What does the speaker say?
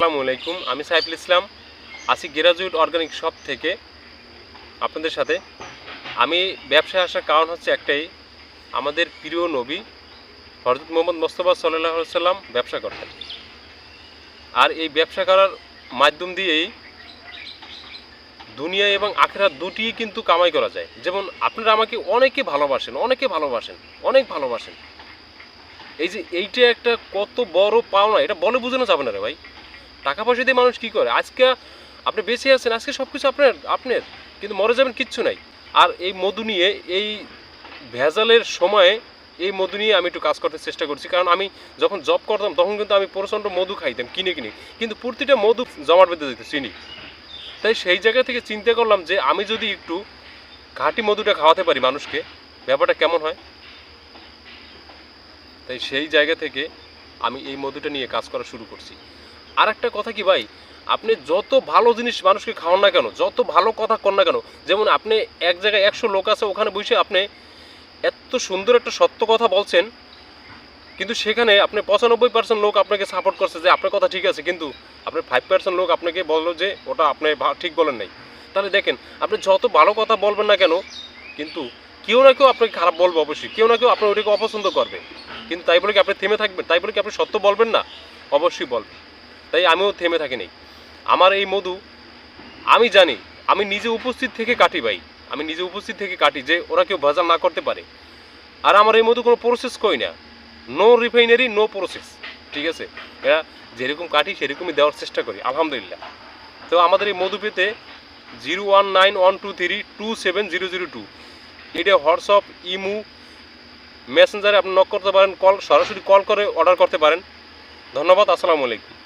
আসসালামু আলাইকুম, আমি সাইফুল ইসলাম আসি গ্রাজুয়েট অর্গানিক শপ থেকে আপনাদের সাথে। আমি ব্যবসায় আসার কারণ হচ্ছে একটাই, আমাদের প্রিয় নবী হরজত মোহাম্মদ মোস্তফা সাল্লাহ সাল্লাম ব্যবসা করতেন। আর এই ব্যবসা করার মাধ্যম দিয়েই দুনিয়া এবং আখেরা দুটিই কিন্তু কামাই করা যায়। যেমন আপনারা আমাকে অনেকে ভালোবাসেন অনেকে ভালোবাসেন, অনেক ভালোবাসেন। এই যে এইটা একটা কত বড় পাওনা, এটা বলে বোঝানো যাবে না রে ভাই। টাকা পয়সা দিয়ে মানুষ কি করে? আজকে আপনি বেঁচে আছেন, আজকে সব কিছু আপনার আপনার। কিন্তু মরে যাবেন, কিচ্ছু নাই। আর এই মধু নিয়ে, এই ভেজালের সময়ে এই মধু নিয়ে আমি একটু কাজ করতে চেষ্টা করছি। কারণ আমি যখন জব করতাম, তখন কিন্তু আমি প্রচণ্ড মধু খাইতাম, কিনে কিনে। কিন্তু প্রতিটা মধু জমাট বেঁধে দিত চিনি। তাই সেই জায়গা থেকে চিন্তা করলাম যে, আমি যদি একটু ঘাঁটি মধুটা খাওয়াতে পারি মানুষকে, ব্যাপারটা কেমন হয়? তাই সেই জায়গা থেকে আমি এই মধুটা নিয়ে কাজ করা শুরু করছি। আর একটা কথা কি ভাই? আপনি যত ভালো জিনিস মানুষকে খাওয়ান না কেন, যত ভালো কথা কর না কেন, যেমন আপনি এক জায়গায় একশো লোক আছে, ওখানে বসে আপনি এত সুন্দর একটা সত্য কথা বলছেন, কিন্তু সেখানে আপনি পঁচানব্বই পার্সেন্ট লোক আপনাকে সাপোর্ট করছে যে আপনার কথা ঠিক আছে, কিন্তু আপনার ফাইভ পার্সেন্ট লোক আপনাকে বলল যে ওটা আপনি ঠিক বলেন নাই। তাহলে দেখেন, আপনি যত ভালো কথা বলবেন না কেন, কিন্তু কেউ না কেউ আপনাকে খারাপ বলবে অবশ্যই, কেউ না কেউ আপনার ওটাকে অপছন্দ করবে। কিন্তু তাই বলে কি আপনি থেমে থাকবেন? তাই বলে কি আপনি সত্য বলবেন না? অবশ্যই বলবেন। তাই আমিও থেমে থাকি নেই। আমার এই মধু আমি জানি, আমি নিজে উপস্থিত থেকে কাটি ভাই, আমি নিজে উপস্থিত থেকে কাটি যে ওরা কেউ ভেজাল না করতে পারে। আর আমার এই মধু কোনো প্রসেস কই না। নো রিফাইনারি নো প্রসেস ঠিক আছে? এরা যেরকম কাটি সেরকমই দেওয়ার চেষ্টা করি, আলহামদুলিল্লাহ। তো আমাদের এই মধু পেতে zero one nine one two three two seven zero zero two এটা হোয়াটসঅ্যাপ, ইমু, মেসেঞ্জারে আপনি নক করতে পারেন, কল, সরাসরি কল করে অর্ডার করতে পারেন। ধন্যবাদ, আসসালামু আলাইকুম।